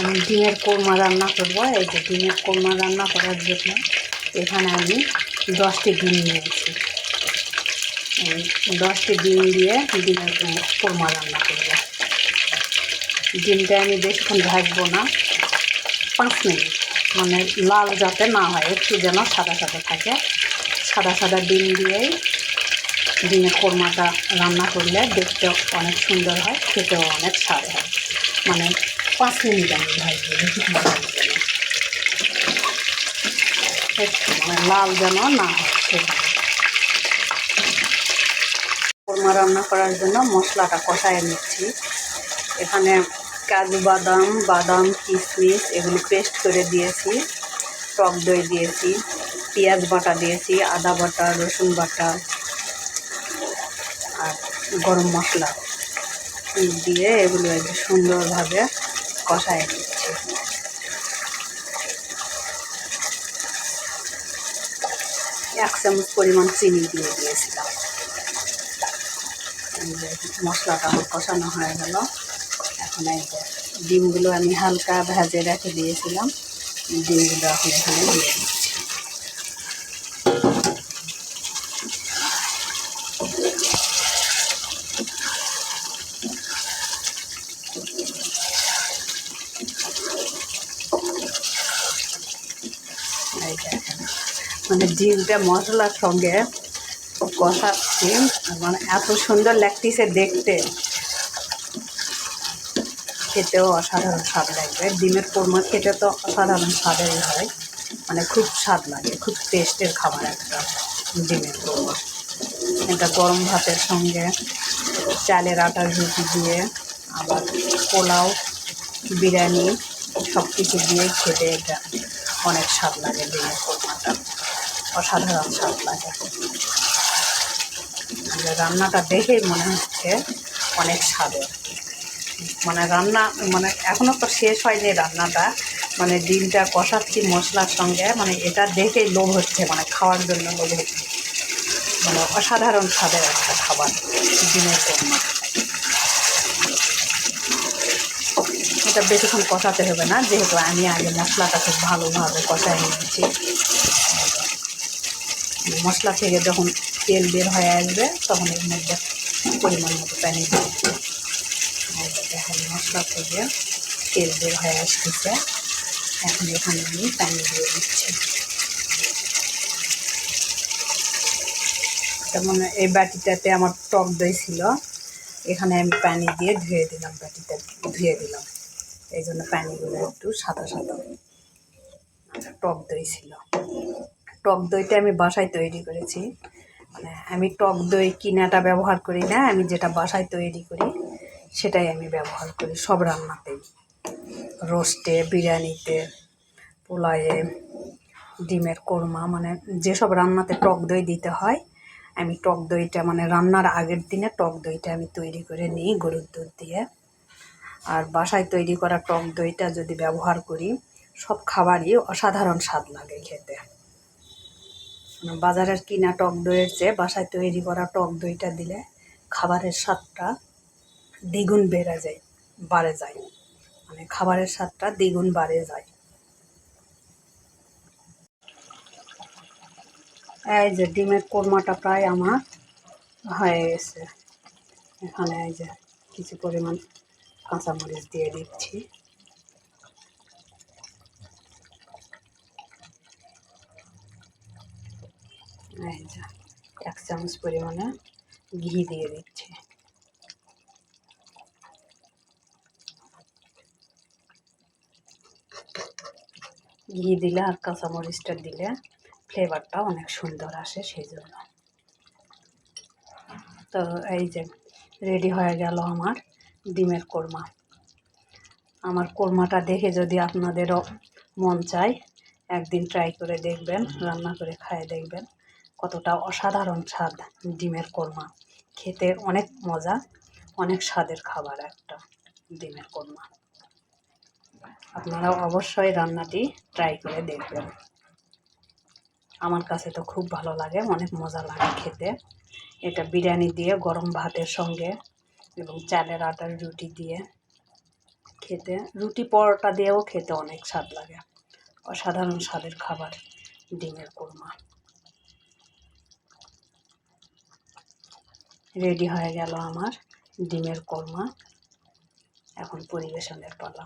আমি ডিমের কোরমা রান্না করব। এই যে ডিমের কোরমা রান্না করার জন্য এখানে আমি দশটি ডিম নিয়েছি। দশটি ডিম দিয়ে ডিমের কোরমা রান্না করব। ডিমটা আমি বেশিক্ষণ ভাজবো না। পাঁচ মিনিট মানে লাল যাতে না হয়, একটু যেন সাদা সাদা থাকে। সাদা সাদা ডিম দিয়েই ডিমের কোরমাটা রান্না করলে দেখতে অনেক সুন্দর হয়, খেতেও অনেক স্বাদ হয়। মানে পাঁচ মিনিট আমি ভাজবো একটু মানে লাল যেন না কোরমা রান্না করার জন্য মশলাটা কষায় নিচ্ছি। এখানে কাজু বাদাম বাদাম, কিশমিশ এগুলো পেস্ট করে দিয়েছি। টক দই দিয়েছি, পেঁয়াজ বাটা দিয়েছি, আদা বাটা, রসুন বাটা আর গরম মশলা। দিয়ে এগুলো একটু সুন্দরভাবে কষায় দিচ্ছি। এক চামচ পরিমাণ চিনি দিয়ে দিয়েছিলাম। মশলাটা কষানো হয়ে গেল। এখন এই ডিমগুলো আমি হালকা ভেজে রেখে দিয়েছিলাম। ডিমগুলো এখন এখানে দিয়ে দিচ্ছি এই দেখেন মানে ডিমটা মশলার সঙ্গে কষাচ্ছি মানে এত সুন্দর লাগতেছে দেখতে। খেতেও অসাধারণ স্বাদ লাগবে। ডিমের কোরমা খেতে তো অসাধারণ স্বাদেরই হয়। মানে খুব স্বাদ লাগে, খুব টেস্টের খাবার একটা ডিমের কোরমা। এটা গরম ভাতের সঙ্গে চালের আটার রুটি দিয়ে আবার পোলাও, বিরিয়ানি সব কিছু দিয়ে খেতে এটা অনেক স্বাদ লাগে ডিমের কোরমাটা। অসাধারণ স্বাদ লাগে। আর রান্নাটা দেখেই মনে হচ্ছে অনেক স্বাদের মানে রান্না মানে এখনও তো শেষ হয়নি রান্নাটা। মানে ডিমটা কষাচ্ছি মশলার সঙ্গে মানে এটা দেখেই লোভ হচ্ছে মানে খাওয়ার জন্য লোভ হচ্ছে। মানে অসাধারণ স্বাদের একটা খাবার ডিমের কোরমা। এটা বেশিক্ষণ কষাতে হবে না, যেহেতু আমি আগে মশলাটা খুব ভালোভাবে কষাই নিয়েছি। মশলা থেকে যখন তেল বের হয়ে আসবে, তখন এর মধ্যে পরিমাণ মতো পানি। এই দেখেন মশলা থেকে তেল বের হয়ে আসতেছে। এখন এখানে আমি পানি দিয়ে দিচ্ছি। যেমন এই বাটিটাতে আমার টক দই ছিল। এখানে আমি পানি দিয়ে ধুয়ে দিলাম, বাটিটা ধুয়ে দিলাম। এই জন্য পানিগুলো একটু সাদা সাদা টক দই ছিল। টক দইটা আমি বাসায় তৈরি করেছি। মানে আমি টক দই কিনাটা ব্যবহার করি না, আমি যেটা বাসায় তৈরি করি, সেটাই আমি ব্যবহার করি সব রান্নাতেই। রোস্টে, বিরিয়ানিতে পোলায়ে ডিমের কোরমা মানে যেসব রান্নাতে টক দই দিতে হয়, আমি টক দইটা মানে রান্নার আগের দিনে টক দইটা আমি তৈরি করে নিই গরুর দুধ দিয়ে। আর বাসায় তৈরি করা টক দইটা যদি ব্যবহার করি, সব খাবারই অসাধারণ স্বাদ লাগে খেতে। বাজারের কিনা টক দইয়ের চেয়ে বাসায় তৈরি করা টক দইটা দিলে খাবারের স্বাদটা দ্বিগুণ বেড়ে যায়, বাড়ে যায়। মানে খাবারের স্বাদটা দ্বিগুণ বাড়ে যায়। এই যে ডিমের কোরমাটা প্রায় আমার হয়ে গেছে। এখানে এই যে কিছু পরিমাণ কাঁচামরিচ দিয়ে দিচ্ছি। এক চামচ পরিমাণে ঘি দিয়ে দিচ্ছি। ঘি দিলে আর কাঁচামরিচটা দিলে ফ্লেভারটা অনেক সুন্দর আসে সেই জন্য। তো এই যে, রেডি হয়ে গেল আমার ডিমের কোরমা। আমার কোরমাটা দেখে যদি আপনাদেরও মন চায়, একদিন ট্রাই করে দেখবেন, রান্না করে খায় দেখবেন। কতটা অসাধারণ স্বাদ ডিমের কোরমা। খেতে অনেক মজা, অনেক স্বাদের খাবার একটা ডিমের কোরমা। আপনারা অবশ্যই রান্নাটি ট্রাই করে দেখবেন। আমার কাছে তো খুব ভালো লাগে, অনেক মজা লাগে খেতে। এটা বিরিয়ানি দিয়ে, গরম ভাতের সঙ্গে এবং চালের আটার রুটি দিয়ে খেতে, রুটি পরোটা দিয়েও খেতে অনেক স্বাদ লাগে। অসাধারণ স্বাদের খাবার ডিমের কোরমা। রেডি হয়ে গেল আমার ডিমের কোরমা। এখন পরিবেশনের পালা।